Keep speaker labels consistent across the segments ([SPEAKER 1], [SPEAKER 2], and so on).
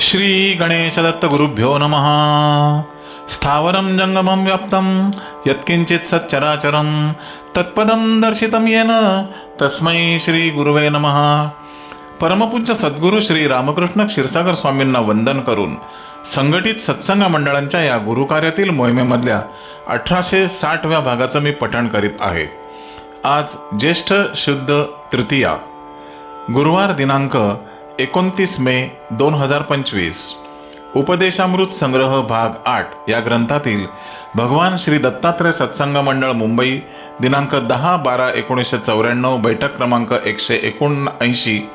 [SPEAKER 1] श्री गणेशदत्त गुरुभ्यो नमः। स्थावरं जङ्गमं व्याप्तं यत्किञ्चित् सच्चराचरं तत्पदं दर्शितं येन तस्मै श्री गुरुवे नमः। परमपूज्य सद्गुरू श्री रामकृष्ण क्षीरसागर स्वामींना वंदन करून संघटित सत्संग मंडळांच्या या गुरुकार्यातील मोहिमेमधल्या अठराशे साठव्या भागाचं मी पठण करीत आहे. आज ज्येष्ठ शुद्ध तृतीया. गुरुवार दिनांक एकोणतीस मे दोन हजार पंचवीस. उपदेशामृत संग्रह भाग आठ या ग्रंथातील भगवान श्री दत्तात्रय सत्संग मंडळ मुंबई दिनांक दहा बारा एकोणीसशे चौऱ्याण्णव बैठक क्रमांक एकशे एकोणऐंशी.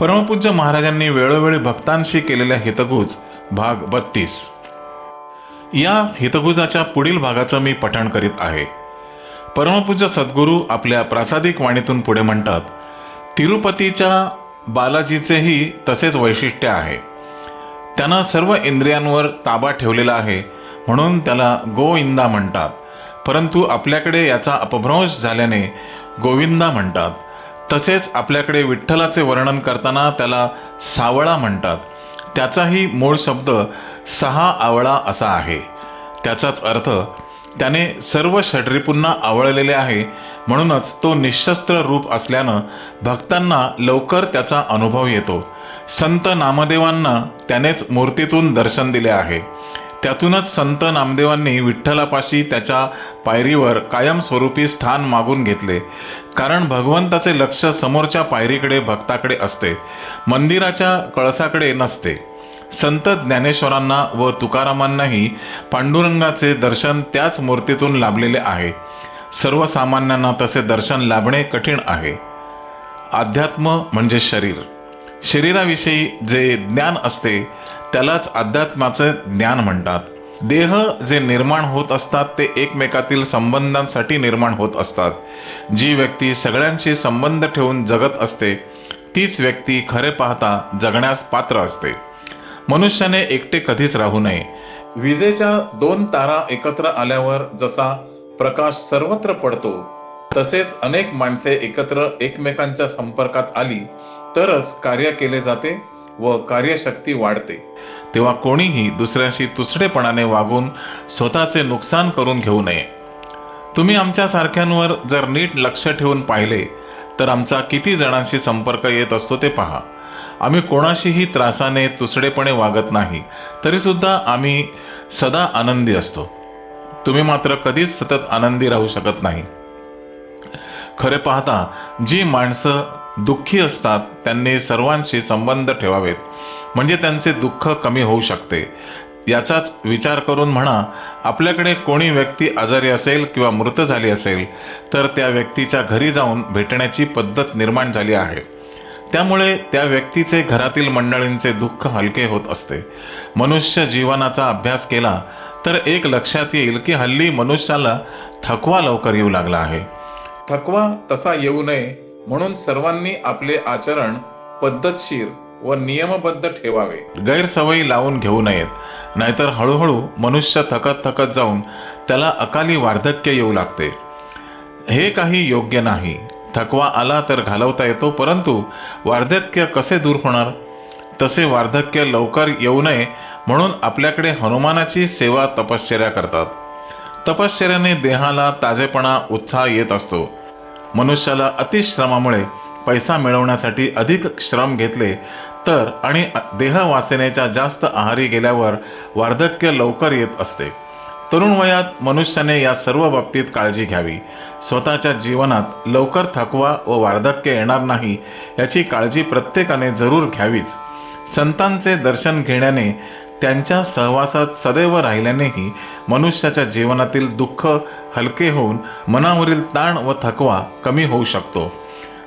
[SPEAKER 1] परमपूज्य महाराजांनी वेळोवेळी भक्तांशी केलेल्या हितगुज भाग बत्तीस. या हितगुजाच्या पुढील भागाचं मी पठण करीत आहे. परमपूज्य सद्गुरू आपल्या प्रासादिक वाणीतून पुढे म्हणतात तिरुपतीच्या बालाजीचेही तसेच वैशिष्ट्य आहे. त्यांना सर्व इंद्रियांवर ताबा ठेवलेला आहे म्हणून त्याला गोविंदा म्हणतात. परंतु आपल्याकडे याचा अपभ्रंश झाल्याने गोविंदा म्हणतात. तसेच आपल्याकडे विठ्ठलाचे वर्णन करताना त्याला सावळा म्हणतात. त्याचाही मूळ शब्द सहा आवळा असा आहे. त्याचाच अर्थ त्याने सर्व षड्रिपूंना आवळलेले आहे म्हणूनच तो निशस्त्र रूप असल्यानं भक्तांना लवकर त्याचा अनुभव येतो. संत नामदेवांना त्यानेच मूर्तीतून दर्शन दिले आहे. त्यातूनच संत नामदेवांनी विठ्ठलापाशी त्याच्या पायरीवर कायमस्वरूपी स्थान मागून घेतले. कारण भगवंताचे लक्ष समोरच्या पायरीकडे भक्ताकडे असते मंदिराच्या कळसाकडे नसते. संत ज्ञानेश्वरांना व तुकारामांनाही पांडुरंगाचे दर्शन त्याच मूर्तीतून लाभलेले आहे. सर्वसामान्यांना तसे दर्शन लाभणे कठीण आहे. अध्यात्म म्हणजे शरीर. शरीराविषयी जे ज्ञान असते त्यालाच अध्यात्माचे ज्ञान म्हणतात. देह जे निर्माण होत असतात ते एकमेकातील संबंधांसाठी निर्माण होत असतात. जी व्यक्ती सगळ्यांशी संबंध ठेवून जगत असते तीच व्यक्ती खरे पाहता जगण्यास पात्र असते. मनुष्याने एकटे कधीच राहू नये. विजेच्या दोन तारा एकत्र आल्यावर जसा प्रकाश सर्वत्र पडतो तसेच अनेक माणसे एकत्र एकमेकांच्या संपर्कात आली तरच कार्य केले जाते व कार्यशक्ती वाढते. तेव्हा कोणीही दुसऱ्याशी तुसडेपणाने वागून स्वतःचे नुकसान करून घेऊ नये. तुम्ही आमच्यासारख्यांवर जर नीट लक्ष ठेवून पाहिले तर आमचा किती जणांशी संपर्क येत असतो ते पहा. आम्ही कोणाशीही त्रासाने तुसडेपणे वागत नाही तरीसुद्धा आम्ही सदा आनंदी असतो. तुम्ही मात्र कधीच सतत आनंदी राहू शकत नाही. खरे पाहता जी माणसं दुःखी असतात त्यांनी सर्वांशी संबंध ठेवावेत. म्हणजे त्यांचे दुःख कमी होऊ शकते. याचाच विचार करून म्हणा आपल्याकडे कोणी व्यक्ती आजारी असेल किंवा मृत झाली असेल तर त्या व्यक्तीच्या घरी जाऊन भेटण्याची पद्धत निर्माण झाली आहे. त्यामुळे त्या व्यक्तीचे घरातील मंडळींचे दुःख हलके होत असते. मनुष्य जीवनाचा अभ्यास केला तर एक लक्षात येईल की हल्ली मनुष्याला थकवा लवकर येऊ लागला आहे. थकवा तसा येऊ नये म्हणून सर्वांनी आपले आचरण पद्धतशीर व नियमबद्ध ठेवावे. गैरसवयी लावून घेऊ नयेत. नाहीतर हळूहळू मनुष्य थकत थकत जाऊन त्याला अकाली वार्धक्य येऊ लागते. हे काही योग्य नाही. थकवा आला तर घालवता येतो परंतु वार्धक्य कसे दूर होणार? तसे वार्धक्य लवकर येऊ नये म्हणून आपल्याकडे हनुमानाची सेवा तपश्चर्या करतात. तपश्चर्याने देहाला ताजेपणा उत्साह येत असतो. मनुष्याला अतिश्रमामुळे पैसा मिळवण्यासाठी अधिक श्रम घेतले तर आणि देहवासनेच्या जास्त आहारी गेल्यावर वार्धक्य लवकर येत असते. तरुण वयात मनुष्याने या सर्व बाबतीत काळजी घ्यावी. स्वतःच्या जीवनात लवकर थकवा व वार्धक्य येणार नाही याची काळजी प्रत्येकाने जरूर घ्यावीच. संतांचे दर्शन घेण्याने त्यांच्या सहवासात सदैव राहिल्यानेही मनुष्याच्या जीवनातील दुःख हलके होऊन मनावरील ताण व थकवा कमी होऊ शकतो.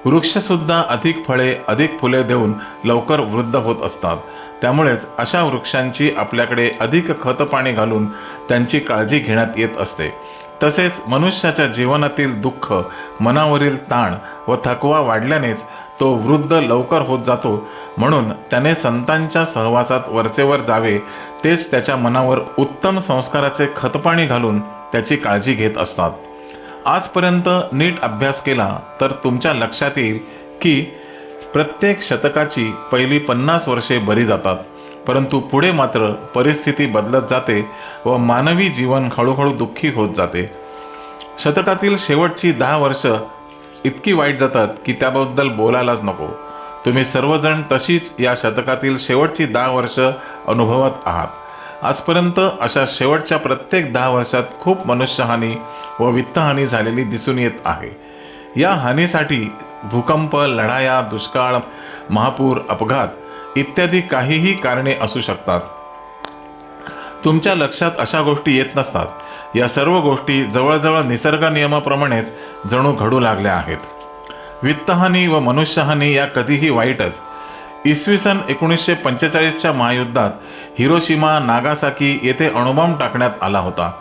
[SPEAKER 1] वृक्षसुद्धा अधिक फळे अधिक फुले देऊन लवकर वृद्ध होत असतात. त्यामुळेच अशा वृक्षांची आपल्याकडे अधिक खत पाणी घालून त्यांची काळजी घेण्यात येत असते. तसेच मनुष्याच्या जीवनातील दुःख मनावरील ताण व थकवा वाढल्यानेच तो वृद्ध लवकर होत जातो म्हणून त्याने संतांच्या सहवासात वरचेवर जावे तेच त्याच्या मनावर उत्तम संस्काराचे खतपाणी घालून त्याची काळजी घेत असतात. आजपर्यंत नीट अभ्यास केला तर तुमच्या लक्षात येईल की प्रत्येक शतकाची पहिली पन्नास वर्षे बरी जातात परंतु पुढे मात्र परिस्थिती बदलत जाते व मानवी जीवन हळूहळू दुःखी होत जाते. शतकातील शेवटची दहा वर्ष इतकी वाईट जातात की त्याबद्दल बोलायलाच नको. तुम्ही सर्वजण तशीच या शतकातील शेवटची दहा वर्ष अनुभवत आहात. आजपर्यंत अशा शेवटच्या प्रत्येक दहा वर्षात खूप मनुष्यहानी व वित्तहानी झालेली दिसून येत आहे. या हानीसाठी भूकंप लढाया दुष्काळ महापूर अपघात इत्यादी काहीही कारणे असू शकतात. तुमच्या लक्षात अशा गोष्टी येत नसतात. या सर्व गोष्टी जवळजवळ निसर्ग नियमाप्रमाणेच जणू घडू लागल्या आहेत. वित्तहानी व मनुष्यहानी या कधीही वाईटच. इसवी सन एकोणीसशे पंचेचाळीसच्या महायुद्धात हिरोशिमा नागासाकी येथे अणुबॉम्ब टाकण्यात आला होता.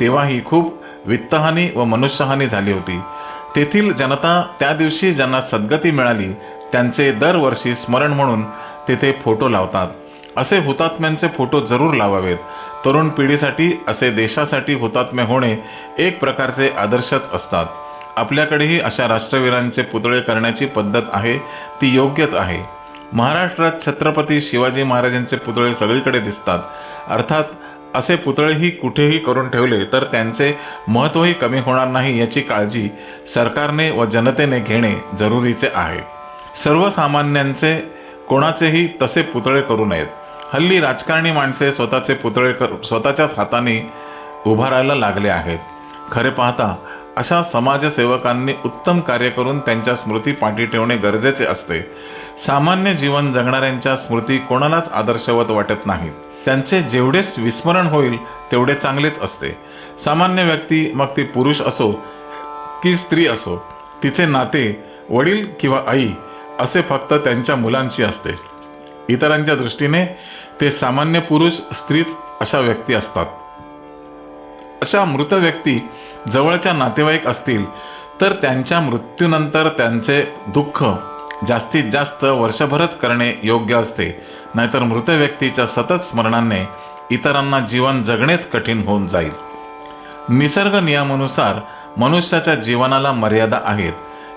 [SPEAKER 1] तेव्हाही खूप वित्तहानी व मनुष्यहानी झाली होती. तेथील जनता त्या दिवशी ज्यांना सद्गती मिळाली त्यांचे दरवर्षी स्मरण म्हणून तेथे फोटो लावतात. असे हुतात्म्यांचे फोटो जरूर लावावेत. तरुण पिढीसाठी असे देशासाठी हुतात्मे होणे एक प्रकारचे आदर्शच असतात. आपल्याकडेही अशा राष्ट्रवीरांचे पुतळे करण्याची पद्धत आहे ती योग्यच आहे. महाराष्ट्रात छत्रपती शिवाजी महाराजांचे पुतळे सगळीकडे दिसतात. अर्थात असे पुतळेही कुठेही करून ठेवले तर त्यांचे महत्त्वही कमी होणार नाही याची काळजी सरकारने व जनतेने घेणे जरुरीचे आहे. सर्वसामान्यांचे कोणाचेही तसे पुतळे करू नयेत. हल्ली राजकारणी माणसे स्वतःचे पुतळे कर स्वतःच्याच हाताने उभारायला लागले आहेत. खरे पाहता अशा समाजसेवकांनी उत्तम कार्य करून त्यांच्या स्मृती पाठी ठेवणे गरजेचे असते. सामान्य जीवन जगणाऱ्यांच्या स्मृती कोणालाच आदर्शवत वाटत नाहीत. त्यांचे जेवढेच विस्मरण होईल तेवढे चांगलेच असते. सामान्य व्यक्ती मग ती पुरुष असो की स्त्री असो तिचे नाते वडील किंवा आई असे फक्त त्यांच्या मुलांशी असते. इतरांच्या दृष्टीने ते सामान्य पुरुष स्त्रीच अशा व्यक्ती असतात. अशा मृत व्यक्ती जवळच्या नातेवाईक असतील तर त्यांच्या मृत्यूनंतर त्यांचे दुःख जास्तीत जास्त वर्षभरच करणे योग्य असते. नाहीतर मृत व्यक्तीच्या सतत स्मरणाने इतरांना जीवन जगणेच कठीण होऊन जाईल. निसर्ग नियमानुसार मनुष्याच्या जीवनाला मर्यादा आहेत.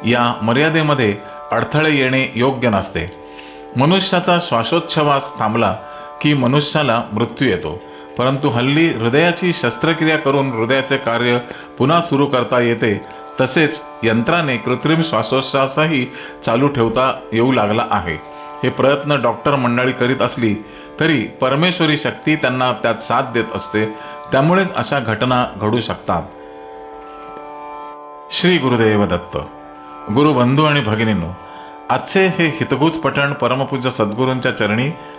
[SPEAKER 1] या मर्यादेमध्ये अडथळे येणे योग्य नसते. मनुष्याचा श्वासोच्छवास थांबला की मनुष्याला मृत्यू येतो. परंतु हल्ली हृदयाची शस्त्रक्रिया करून हृदयाचे कार्य पुन्हा सुरू करता येते तसेच यंत्राने कृत्रिम श्वासोच्छ्वासही चालू ठेवता येऊ लागला आहे. हे प्रयत्न डॉक्टर मंडळी करीत असली तरी परमेश्वरी शक्ती त्यांना त्यात साथ देत असते त्यामुळेच अशा घटना घडू शकतात. श्री गुरुदेव दत्त गुरुबंधू आणि भगिनींनो आजचे हे हितगुज पठण परमपूज्य सद्गुरूंच्या चरणी